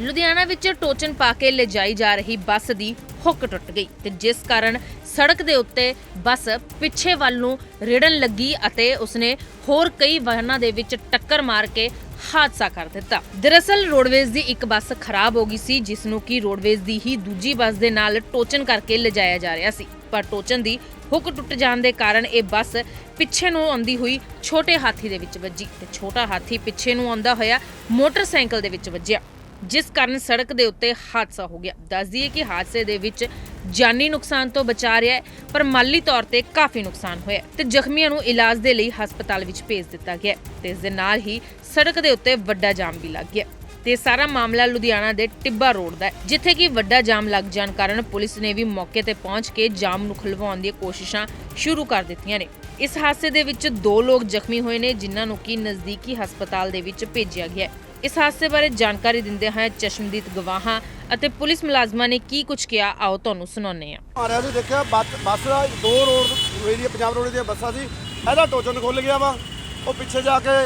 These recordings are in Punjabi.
ਲੁਧਿਆਣਾ ਵਿੱਚ ਟੋਚਨ ਪਾ ਕੇ ਲਿਜਾਈ ਜਾ ਰਹੀ ਬੱਸ ਦੀ ਹੁੱਕ ਟੁੱਟ ਗਈ ਤੇ ਜਿਸ ਕਾਰਨ ਸੜਕ ਦੇ ਉੱਤੇ ਬੱਸ ਪਿੱਛੇ ਵੱਲ ਨੂੰ ਰਿੜਨ ਲੱਗੀ ਅਤੇ ਉਸਨੇ ਹੋਰ ਕਈ ਵਾਹਨਾਂ ਦੇ ਵਿੱਚ ਟੱਕਰ ਮਾਰ ਕੇ ਹਾਦਸਾ ਕਰ ਦਿੱਤਾ। ਦਰਅਸਲ ਰੋਡਵੇਜ਼ ਦੀ ਇੱਕ ਬੱਸ ਖਰਾਬ ਹੋ ਗਈ ਸੀ, ਜਿਸ ਨੂੰ ਕਿ ਰੋਡਵੇਜ਼ ਦੀ ਹੀ ਦੂਜੀ ਬੱਸ ਦੇ ਨਾਲ ਟੋਚਨ ਕਰਕੇ ਲਿਜਾਇਆ ਜਾ ਰਿਹਾ ਸੀ। ਪਰ ਟੋਚਨ ਦੀ ਹੁੱਕ ਟੁੱਟ ਜਾਣ ਦੇ ਕਾਰਨ ਇਹ ਬੱਸ ਪਿੱਛੇ ਨੂੰ ਆਉਂਦੀ ਹੋਈ ਛੋਟੇ ਹਾਥੀ ਦੇ ਵਿੱਚ ਵੱਜੀ ਤੇ ਛੋਟਾ ਹਾਥੀ ਪਿੱਛੇ ਨੂੰ ਆਉਂਦਾ ਹੋਇਆ ਮੋਟਰਸਾਈਕਲ ਦੇ ਵਿੱਚ ਵੱਜਿਆ। ਜਿਸ ਕਾਰਨ ਸੜਕ ਦੇ ਉੱਤੇ ਹਾਦਸਾ ਹੋ ਗਿਆ। ਦੱਸ ਦਈਏ ਕਿ ਹਾਦਸੇ ਦੇ ਵਿੱਚ ਜਾਨੀ ਨੁਕਸਾਨ ਤੋਂ ਬਚਾ ਰਿਹਾ ਹੈ, ਪਰ ਮਾਲੀ ਤੌਰ ਤੇ ਕਾਫੀ ਨੁਕਸਾਨ ਹੋਇਆ ਤੇ ਜ਼ਖਮੀਆਂ ਨੂੰ ਇਲਾਜ ਦੇ ਲਈ ਹਸਪਤਾਲ ਵਿੱਚ ਭੇਜ ਦਿੱਤਾ ਗਿਆ ਤੇ ਇਸ ਦੇ ਨਾਲ ਹੀ ਸੜਕ ਦੇ ਉੱਤੇ ਵੱਡਾ ਜਾਮ ਵੀ ਲੱਗ ਗਿਆ ਤੇ ਸਾਰਾ ਮਾਮਲਾ ਲੁਧਿਆਣਾ ਦੇ ਟਿੱਬਾ ਰੋਡ ਦਾ ਹੈ, ਜਿੱਥੇ ਕਿ ਵੱਡਾ ਜਾਮ ਲੱਗ ਜਾਣ ਕਾਰਨ ਪੁਲਿਸ ਨੇ ਵੀ ਮੌਕੇ ਤੇ ਪਹੁੰਚ ਕੇ ਜਾਮ ਨੂੰ ਖੁਲਵਾਉਣ ਦੀਆਂ ਕੋਸ਼ਿਸ਼ਾਂ ਸ਼ੁਰੂ ਕਰ ਦਿੱਤੀਆਂ ਨੇ। ਇਸ ਹਾਦਸੇ ਦੇ ਵਿੱਚ ਦੋ ਲੋਕ ਜ਼ਖਮੀ ਹੋਏ ਨੇ, ਜਿਨ੍ਹਾਂ ਨੂੰ ਕਿ ਨਜ਼ਦੀਕੀ ਹਸਪਤਾਲ ਦੇ ਵਿੱਚ ਭੇਜਿਆ ਗਿਆ ਹੈ। ਇਸ ਹਾਦਸੇ ਬਾਰੇ ਜਾਣਕਾਰੀ ਦਿੰਦੇ ਹੋਏ ਚਸ਼ਮਦੀਦ ਗਵਾਹਾਂ ਅਤੇ ਪੁਲਿਸ ਮੁਲਾਜ਼ਮਾਂ ਨੇ ਕੀ ਕੁਝ ਕਿਹਾ, ਆਓ ਤੁਹਾਨੂੰ ਸੁਣਾਉਂਦੇ ਹਾਂ। ਮਾਰਿਆ ਸੀ ਦੇਖਿਆ, ਬੱਸ ਬੱਸ ਦਾ ਦੋ ਰੋਡ ਏਰੀਆ ਪੰਜਾਬ ਰੋਡ ਦੀਆਂ ਬੱਸਾਂ ਸੀ। ਇਹਦਾ ਟੋਚਨ ਖੁੱਲ ਗਿਆ ਵਾ। ਉਹ ਪਿੱਛੇ ਜਾ ਕੇ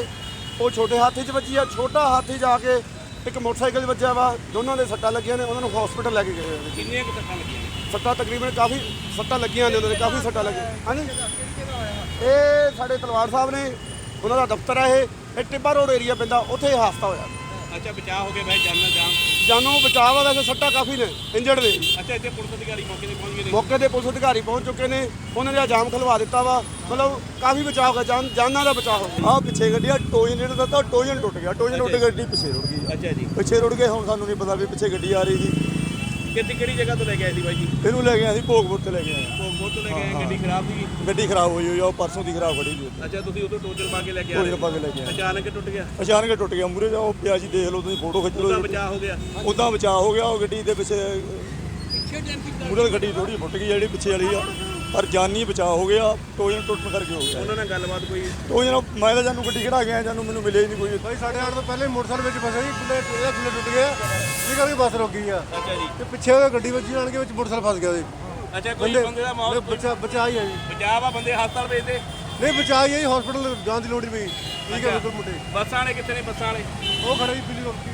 ਉਹ ਛੋਟੇ ਹਾਥੀ 'ਚ ਵੱਜੀ ਆ। ਛੋਟਾ ਹਾਥੀ ਜਾ ਕੇ ਇੱਕ ਮੋਟਰਸਾਈਕਲ ਵੱਜਿਆ ਵਾ ਦੋਨਾਂ ਦੇ ਸੱਟਾਂ ਲੱਗੀਆਂ ਨੇ ਉਹਨਾਂ ਨੂੰ ਹਸਪੀਟਲ ਲੈ ਕੇ ਗਏ ਨੇ। ਕਿੰਨੀਆਂ ਕੁ ਸੱਟਾਂ ਲੱਗੀਆਂ ਨੇ? ਸੱਟਾਂ ਤਕਰੀਬਨ ਕਾਫੀ ਸੱਟਾਂ ਲੱਗੀਆਂ ਨੇ ਉਹਨਾਂ ਦੇ ਕਾਫੀ ਸੱਟਾਂ ਲੱਗੀਆਂ। ਹਾਂਜੀ। ਇਹ ਸਾਡੇ ਤਲਵਾਰ ਸਾਹਿਬ ਨੇ ਉਹਨਾਂ ਦਾ ਦਫ਼ਤਰ ਹੈ ਇਹ ਇਹ ਟਿੱਬਾ ਰੋਡ ਏਰੀਆ ਪੈਂਦਾ ਉੱਥੇ ਇਹ ਹਾਦਸਾ ਹੋਇਆ। ਅੱਛਾ ਬਚਾਅ ਹੋ ਗਿਆ ਵੈਸੇ ਜਾਨਣਾ ਜਾਮ ਜਾਨੋਂ ਬਚਾਅ ਵਾ ਵੈਸੇ ਸੱਟਾਂ ਕਾਫੀ ਨੇ ਇੰਜਰਡ ਨੇ। ਅੱਛਾ ਇੱਥੇ ਪੁਲਿਸ ਅਧਿਕਾਰੀ ਮੌਕੇ ਤੇ ਪਹੁੰਚ ਗਏ ਨੇ। ਮੌਕੇ ਤੇ ਪੁਲਿਸ ਅਧਿਕਾਰੀ ਪਹੁੰਚ ਚੁੱਕੇ ਨੇ ਉਹਨਾਂ ਨੇ ਜਾਮ ਖਲਵਾ ਦਿੱਤਾ ਵਾ। ਮਤਲਬ ਕਾਫੀ ਬਚਾਅ ਹੋ ਗਿਆ ਜਾਨ ਜਾਨਾਂ ਦਾ ਬਚਾਅ ਹੋ ਗਿਆ। ਆ ਪਿੱਛੇ ਗੱਡੀ ਆ ਟੋਜਨ ਜਿਹੜਾ ਦਾ ਤਾਂ ਟੋਜਨ ਟੁੱਟ ਗਿਆ ਟੋਜਨ ਟੁੱਟ ਕੇ ਗੱਡੀ ਪਿੱਛੇ ਰੁੜ ਗਈ। ਅੱਛਾ ਜੀ। ਪਿੱਛੇ ਰੁੜ ਗਏ ਹੁਣ ਸਾਨੂੰ ਨਹੀਂ ਪਤਾ ਵੀ ਪਿੱਛੇ ਗੱਡੀ ਆ ਰਹੀ ਸੀ। ਕਿੱਥੇ ਕਿਹੜੀ ਜਗ੍ਹਾ ਤੋਂ ਲੈ ਕੇ ਆਏ ਸੀ ਬਾਈ ਜੀ? ਇਹਨੂੰ ਲੈ ਗਏ ਅਸੀਂ ਭੋਗਪੁਰ ਤੇ ਲੈ ਗਏ ਆ। ਭੋਗਪੁਰ ਤੋਂ ਲੈ ਕੇ ਆਏ ਗੱਡੀ ਖਰਾਬ ਸੀ ਗੱਡੀ ਖਰਾਬ ਹੋਈ ਹੋਈ ਆ ਉਹ ਪਰਸੋਂ ਦੀ ਖਰਾਬ ਖੜੀ ਸੀ। ਅੱਛਾ ਤੁਸੀਂ ਉਦੋਂ ਟੋਚਰ ਪਾ ਕੇ ਲੈ ਕੇ ਆ ਟੋਜਨ ਪਾ ਕੇ ਲੈ ਕੇ ਆਏ। ਅਚਾਨਕ ਟੁੱਟ ਗਿਆ? ਅਚਾਨਕ ਟੁੱਟ ਗਿਆ ਮੂਰੇ ਜਾ ਉਹ ਪਿਆ ਜੀ ਦੇਖ ਲਓ ਤੁਸੀਂ ਫੋਟੋ ਖਿੱਚ ਉਹਦਾ ਲਓ ਬਚਾਅ ਹੋ ਗਿਆ? ਉਦਾਂ ਬਚਾਅ ਹੋ ਗਿਆ ਉਹ ਗੱਡੀ ਦੇ ਪਿੱਛੇ ਮੂਰੇ ਦੀ ਗੱਡੀ ਥੋੜੀ ਫੁੱਟ ਗਈ ਜਿਹੜੀ ਪਿੱਛੇ ਵਾਲੀ ਆ। ਪਰ ਜਾਨੀ ਬਚਾਅ ਹੋ ਗਿਆ ਟੋਜਨ ਟੁੱਟਣ ਕਰਕੇ ਹੋ ਗਿਆ। ਉਹਨਾਂ ਨਾਲ ਗੱਲਬਾਤ ਕੋਈ? ਟੋਜਨ ਮੈਂ ਤਾਂ ਜਾਨੂੰ ਗੱਡੀ ਖੜਾ ਗਿਆ ਜਾਨੂੰ ਮੈਨੂੰ ਮਿਲੇ ਹੀ ਨਹੀਂ ਕੋਈ। ਭਾਈ ਸਾਡੇ ਆਉਣ ਤੋਂ ਪਹਿਲੇ ਮੋਟਰਸਾਈਕਲ ਵਿੱਚ ਫਸੇ ਸੀ ਥੱਲੇ ਇਹਦਾ ਥੱਲੇ ਟੁੱਟ ਗਿਆ। ਇਹ ਕਰਕੇ ਬੱਸ ਰੁਕ ਗਈ ਆ। ਅੱਛਾ ਜੀ। ਤੇ ਪਿੱਛੇ ਉਹ ਗੱਡੀ ਵੱਜੀ ਆਣ ਕੇ ਵਿੱਚ ਮੋਟਰਸਾਈਕਲ ਫਸ ਗਿਆ ਸੀ ਅੱਛਾ ਕੋਈ ਬੰਦੇ ਦਾ ਮੌਤ ਬਚਾ ਬਚਾ ਹੀ ਆ ਜੀ। ਬਚਾਅ ਵਾ ਬੰਦੇ ਹਸਪਤਾਲ ਭੇਜਦੇ? ਨਹੀਂ ਬਚਾ ਹੀ ਆ ਜੀ ਹਸਪੀਟਲ ਜਾਣ ਦੀ ਲੋੜ ਨਹੀਂ ਪਈ। ਠੀਕ ਹੈ ਬਿਲਕੁਲ ਮੁੰਡੇ। ਬੱਸਾਂ ਵਾਲੇ ਕਿੱਥੇ ਨੇ ਬੱਸਾਂ ਵਾਲੇ? ਉਹ ਖੜੇ ਸੀ ਪੀਲੀ ਰੋਕੀ।